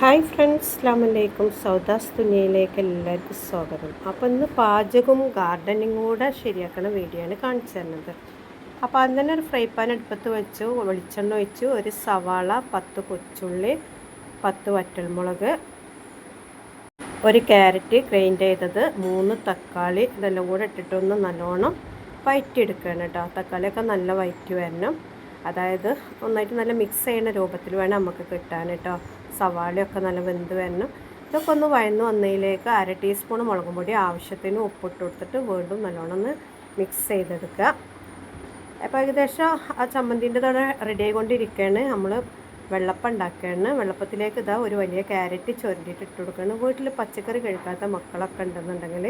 Hi friends അസ്ലാമലൈക്കും സൗദാസ് തുനിയയിലേക്ക് എല്ലാവർക്കും സ്വാഗതം. അപ്പോൾ ഇന്ന് പാചകവും ഗാർഡനിങ്ങും കൂടെ ശരിയാക്കണ വീഡിയോ ആണ് കാണിച്ചു തരുന്നത്. അപ്പോൾ അത് തന്നെ ഒരു ഫ്രൈ പാൻ അടുപ്പത്ത് വെച്ചു. വെളിച്ചെണ്ണ ഒഴിച്ചു. ഒരു സവാള പത്ത് കൊച്ചുള്ളി പത്ത് വറ്റൽമുളക് ഒരു ക്യാരറ്റ് ഗ്രൈൻഡ് ചെയ്തത് മൂന്ന് തക്കാളി ഇതെല്ലാം കൂടെ ഇട്ടിട്ടൊന്ന് നല്ലോണം വയറ്റിയെടുക്കുകയാണ് കേട്ടോ. തക്കാളിയൊക്കെ നല്ല വയറ്റി വരണം. അതായത് ഒന്നായിട്ട് നല്ല മിക്സ് ചെയ്യുന്ന രൂപത്തിൽ വേണം നമുക്ക് കിട്ടാൻ കേട്ടോ. സവാളയൊക്കെ നല്ല വെന്ത് വരണം. ഇതൊക്കെ ഒന്ന് വഴന്ന് വന്നതിലേക്ക് അര ടീസ്പൂൺ മുളകും പൊടി ആവശ്യത്തിന് ഉപ്പിട്ട് കൊടുത്തിട്ട് വീണ്ടും നല്ലോണം ഒന്ന് മിക്സ് ചെയ്തെടുക്കുക. അപ്പോൾ ഏകദേശം ആ ചമ്മന്തിന്റെ തടെ റെഡി ആയിക്കൊണ്ടിരിക്കുകയാണ്. നമ്മൾ വെള്ളപ്പം ഉണ്ടാക്കുകയാണ്. വെള്ളപ്പത്തിലേക്ക് ഇതാ ഒരു വലിയ ക്യാരറ്റ് ചൊരണ്ടിയിട്ട് ഇട്ട് കൊടുക്കുകയാണ്. വീട്ടിൽ പച്ചക്കറി കഴിക്കാത്ത മക്കളൊക്കെ ഉണ്ടെന്നുണ്ടെങ്കിൽ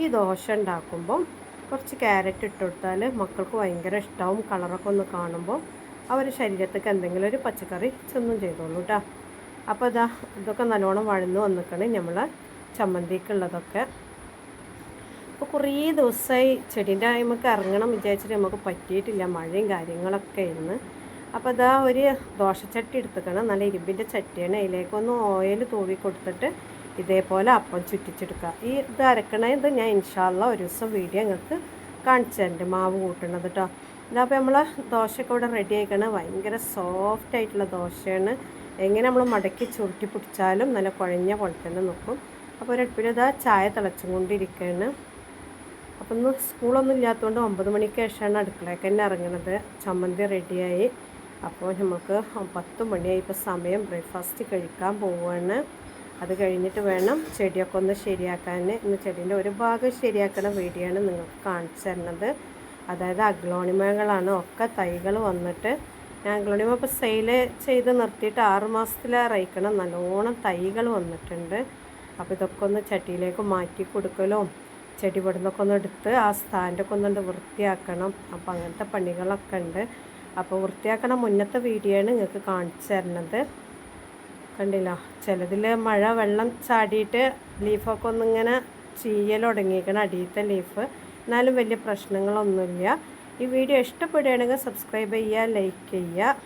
ഈ ദോശ ഉണ്ടാക്കുമ്പം കുറച്ച് ക്യാരറ്റ് ഇട്ട് കൊടുത്താൽ മക്കൾക്ക് ഭയങ്കര ഇഷ്ടമാവും കളറൊക്കെ ഒന്ന് കാണുമ്പോൾ അവർ ശരീരത്തേക്ക് എന്തെങ്കിലും ഒരു പച്ചക്കറി ചെന്നും ചെയ്തോളൂ കേട്ടോ അപ്പോൾ ഇതാ ഇതൊക്കെ നല്ലോണം വഴന്ന് വന്നിക്കണ്. നമ്മൾ ചമ്മന്തിക്കുള്ളതൊക്കെ. അപ്പോൾ കുറേ ദിവസമായി ചെടീന്റെ നമുക്ക് ഇറങ്ങണം വിചാരിച്ചിട്ട് നമുക്ക് പറ്റിയിട്ടില്ല. മഴയും കാര്യങ്ങളൊക്കെ ഇന്ന് അപ്പോൾ ഇതാ ഒരു ദോശച്ചട്ടി എടുത്തുക്കണം. നല്ല ഇരുമ്പിന്റെ ചട്ടിയാണ്. അതിലേക്കൊന്ന് ഓയിൽ തൂവി കൊടുത്തിട്ട് ഇതേപോലെ അപ്പം ചുറ്റിച്ചെടുക്കുക. ഈ ഇത് അരക്കണ ഇത് ഞാൻ ഇൻഷാല്ല ഒരു ദിവസം വീഡിയോ നിങ്ങൾക്ക് കാണിച്ചു തരണ്ട്. മാവ് കൂട്ടണത് കേട്ടോ ഇതാപ്പോൾ നമ്മൾ ദോശയൊക്കെ ഇവിടെ റെഡി ആയിക്കണം. ഭയങ്കര സോഫ്റ്റ് ആയിട്ടുള്ള ദോശയാണ്. എങ്ങനെ നമ്മൾ മടക്കി ചുരുട്ടി പിടിച്ചാലും നല്ല കുഴഞ്ഞ പോലെ തന്നെ അപ്പോൾ ഒരടുപ്പിലിതാ ചായ തിളച്ചും കൊണ്ടിരിക്കുകയാണ് അപ്പം ഇന്ന് സ്കൂളൊന്നും ഇല്ലാത്തതുകൊണ്ട് ഒമ്പത് മണിക്ക് ശേഷമാണ് അടുക്കളയ്ക്ക് തന്നെ ഇറങ്ങുന്നത് ചമ്മന്തി റെഡിയായി. അപ്പോൾ നമുക്ക് പത്ത് മണിയായി. ഇപ്പോൾ സമയം ബ്രേക്ക്ഫാസ്റ്റ് കഴിക്കാൻ പോവുകയാണ്. അത് കഴിഞ്ഞിട്ട് വേണം ചെടിയൊക്കെ ഒന്ന് ശരിയാക്കാൻ. ഇന്ന് ചെടീന്റെ ഒരു ഭാഗം ശരിയാക്കണ വീഡിയോ ആണ് നിങ്ങൾക്ക് കാണിച്ചു തരുന്നത്. അതായത് അഗ്ലോണിമകളാണ്. ഒക്കെ തൈകൾ വന്നിട്ട് ഞാൻ അഗ്ലോണിമ ഇപ്പോൾ സെയിൽ ചെയ്ത് നിർത്തിയിട്ട് ആറ് അറിയിക്കണം നല്ലോണം തൈകൾ വന്നിട്ടുണ്ട്. അപ്പോൾ ഇതൊക്കെ ഒന്ന് ചട്ടിയിലേക്ക് മാറ്റി കൊടുക്കലും ചെടി ഒന്ന് എടുത്ത് ആ സ്റ്റാൻഡൊക്കെ ഒന്ന് വൃത്തിയാക്കണം. അപ്പോൾ അങ്ങനത്തെ പണികളൊക്കെ ഉണ്ട് അപ്പോൾ വൃത്തിയാക്കണ മുന്നത്തെ വീഡിയോ ആണ് നിങ്ങൾക്ക് കാണിച്ചു തരണത് കണ്ടില്ല? ചിലതിൽ മഴ വെള്ളം ചാടിയിട്ട് ലീഫൊക്കെ ഒന്നിങ്ങനെ ചീയൽ തുടങ്ങിയിരിക്കണം അടിയത്തെ ലീഫ് എന്നാലും വലിയ പ്രശ്നങ്ങളൊന്നുമില്ല. ഈ വീഡിയോ ഇഷ്ടപ്പെടുകയാണെങ്കിൽ സബ്സ്ക്രൈബ് ചെയ്യുക ലൈക്ക് ചെയ്യുക.